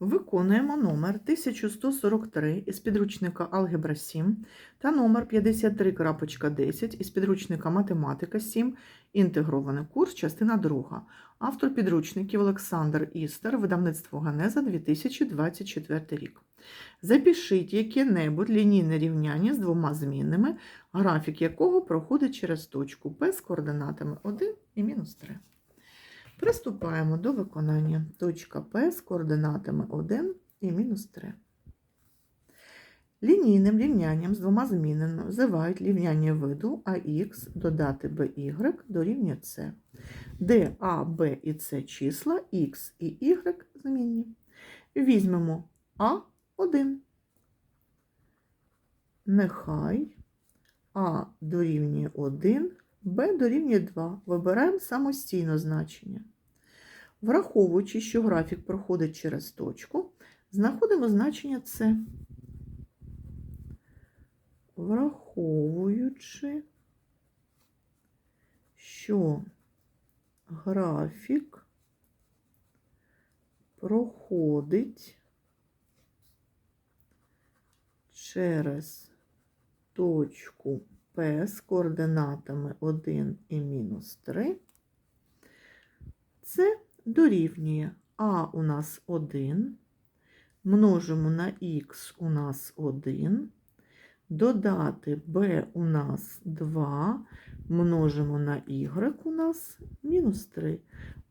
Виконуємо номер 1143 із підручника Алгебра 7 та номер 53.10 із підручника Математика 7, інтегрований курс, частина 2. Автор підручників Олександр Істер, видавництво Ганеза 2024 рік. Запишіть яке-небудь лінійне рівняння з двома змінними, графік якого проходить через точку P з координатами 1 і мінус 3. Приступаємо до виконання. Точка P з координатами 1 і мінус 3. Лінійним рівнянням з двома змінами називають рівняння виду АХ додати BY дорівнює С, де А, Б і С числа Х і Y змінні. Візьмемо А1. Нехай А дорівнює 1, b дорівнює 2. Вибираємо самостійно значення. Враховуючи, що графік проходить через точку, знаходимо значення С. Враховуючи, що графік проходить через точку P з координатами 1 і мінус 3, це дорівнює А у нас 1, множимо на Х у нас 1, додати b у нас 2, множимо на y у нас мінус 3.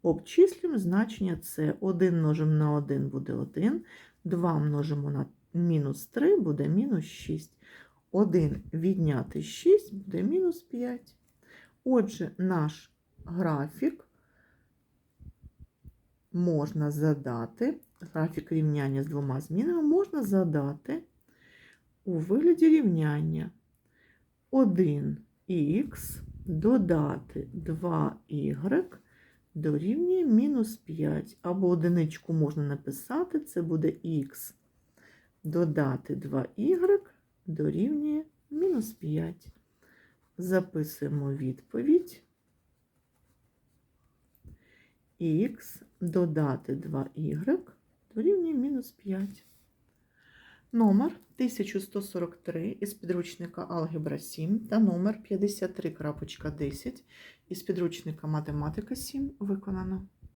Обчислюємо значення С. 1 множимо на 1 буде 1, 2 множимо на мінус 3 буде мінус 6. 1 відняти 6 буде мінус 5. Отже, наш графік можна задати, графік рівняння з двома змінами можна задати у вигляді рівняння 1х додати 2y дорівнює мінус 5. Або одиничку можна написати, це буде х додати 2y дорівнює мінус 5. Записуємо відповідь. Х додати 2y дорівнює мінус 5. Номер 1143 із підручника Алгебра 7 та номер 53.10 із підручника Математика 7 виконано.